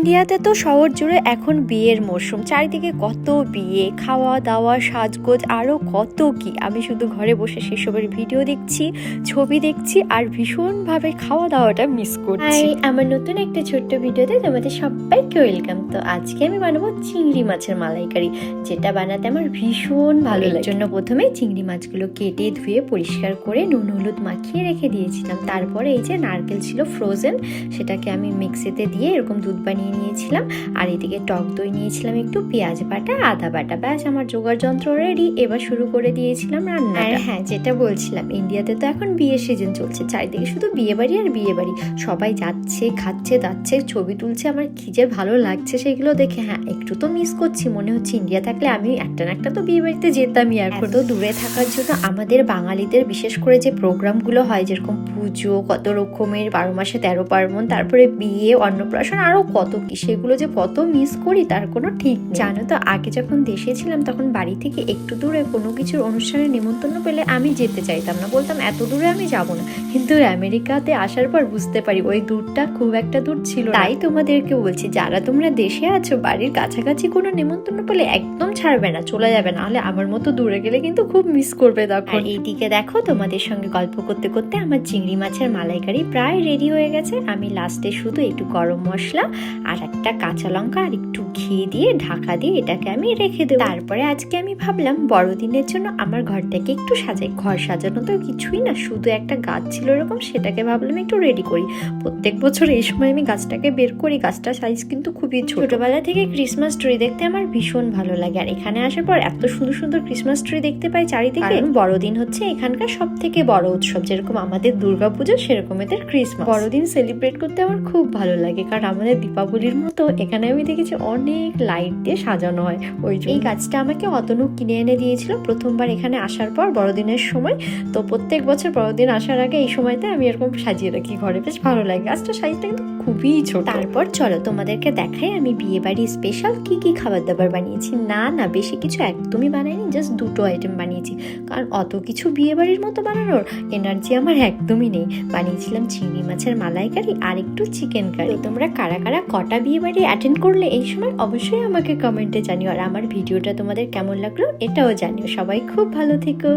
ইন্ডিয়াতে তো শহর জুড়ে এখন বিয়ের মরশুম। চারিদিকে কত বিয়ে খাওয়া দাওয়া সাজগোজ আরও কত কি। আমি শুধু ঘরে বসে সেসবের ভিডিও দেখছি ছবি দেখছি আর ভীষণভাবে খাওয়া দাওয়াটা মিস করছি আমার নতুন একটা ছোট্ট ভিডিওতে তোমাদের সবাইকে ওয়েলকাম তো আজকে আমি বানাবো চিংড়ি মাছের মালাইকারি যেটা বানাতে আমার ভীষণ ভালো লাগে। জন্য প্রথমে চিংড়ি মাছগুলো কেটে ধুয়ে পরিষ্কার করে নুন হলুদ মাখিয়ে রেখে দিয়েছিলাম। তারপরে এই যে নারকেল ছিল ফ্রোজেন সেটাকে আমি মিক্সিতে দিয়ে এরকম দুধ বানিয়ে নিয়েছিলাম। আর এদিকে টক দই নিয়েছিলাম একটু পেঁয়াজ বাটা আদা বাটা। ব্যাস আমার জোগাড় যন্ত্র রেডি এবার শুরু করে দিয়েছিলাম রান্না আর হ্যাঁ যেটা বলছিলাম ইন্ডিয়াতে তো এখন বিয়ের সিজন চলছে। চারিদিকে শুধু বিয়ে বাড়ি আর বিয়ে বাড়ি। সবাই যাচ্ছে খাচ্ছে দাচ্ছে ছবি তুলছে। আমার কি যে ভালো লাগছে সেগুলো দেখে হ্যাঁ একটু তো মিস করছি। মনে হচ্ছে ইন্ডিয়া থাকলে আমি একটা না একটা তো বিয়ে বাড়িতে যেতামই আর। তো দূরে থাকার জন্য আমাদের বাঙালিদের বিশেষ করে যে প্রোগ্রামগুলো হয় যেরকম পুজো কত রকমের বারো মাসে তেরো পার্বণ তারপরে বিয়ে অন্নপ্রাশন আরও কত সেগুলো যে কত মিস করি তার কোনো ঠিক জানো তো, আগে যখন দেশে ছিলাম তখন বাড়ি থেকে একটু দূরে কোনো কিছুর অনুষ্ঠানে নিমন্ত্রণ পেলে আমি যেতে চাইতাম না। বলতাম, এত দূরে আমি যাব না। কিন্তু আমেরিকাতে আসার পর বুঝতে পারি ওই দূরটা খুব একটা দূর ছিল তাই তোমাদেরকে বলছি, যারা তোমরা দেশে আছো, বাড়ির কাছাকাছি কোনো নিমন্ত্রণ পেলে একদম ছাড়বে না, চলে যাবে। না হলে আমার মতো দূরে গেলে কিন্তু খুব মিস করবে তখন। এইদিকে দেখো, তোমাদের সঙ্গে গল্প করতে করতে আমার চিংড়ি মাছের মালাইকারি প্রায় রেডি হয়ে গেছে। আমি লাস্টে শুধু একটু গরম মশলা আর একটা কাঁচা লঙ্কা আর একটু ঘি দিয়ে ঢাকা দিয়ে এটাকে আমি রেখে দেবো। তারপরে আজকে আমি ভাবলাম বড়দিনের জন্য আমার ঘরটাকে একটু সাজাই। ঘর সাজানো তো কিছুই না শুধু একটা গাছ ছিল এরকম সেটাকে ভাবলাম একটু রেডি করি। প্রত্যেক বছর এই সময় আমি গাছটাকে বের করি গাছটার সাইজ কিন্তু খুবই ছোট। ছোটবেলা থেকে ক্রিসমাস ট্রি দেখতে আমার ভীষণ ভালো লাগে। আর এখানে আসার পর এত সুন্দর সুন্দর ক্রিসমাস ট্রি দেখতে পাই চারিদিকে। বড়দিন হচ্ছে এখানকার সব থেকে বড় উৎসব যেরকম আমাদের দুর্গাপুজো সেরকম এদের ক্রিসমাস বড়দিন সেলিব্রেট করতে আমার খুব ভালো লাগে কারণ আমাদের দীপাবলির মতো। এখানে আমি দেখেছি অনেক লাইট দিয়ে সাজানো হয়। ওই এই গাছটা আমাকে অতনু কিনে এনে দিয়েছিল প্রথমবার এখানে আসার পর বড়দিনের সময়। তো প্রত্যেক বছর বড়দিন আসার আগে এই সময়তে আমি এরকম সাজিয়ে রাখি ঘরে। বেশ ভালো লাগে। গাছটা সাইজটা কিন্তু খুবই ছোট। তারপর চলো তোমাদেরকে দেখাই আমি বিয়ে বাড়ি স্পেশাল কি কি খাবার দাবার বানিয়েছি। না না, বেশি কিছু একদমই বানাইনি জাস্ট দুটো আইটেম বানিয়েছি। কারণ অত কিছু বিয়ে বাড়ির মতো বানানোর এনার্জি আমার একদমই নেই। বানিয়েছিলাম চিংড়ি মাছের মালাইকারি আর একটু চিকেন কারি তোমরা কারা কারা কটা বিয়ে বাড়ি অ্যাটেন্ড করলে এই সময় অবশ্যই আমাকে কমেন্টে জানিও। আর আমার ভিডিওটা তোমাদের কেমন লাগল এটাও জানিও। সবাই খুব ভালো থেকো।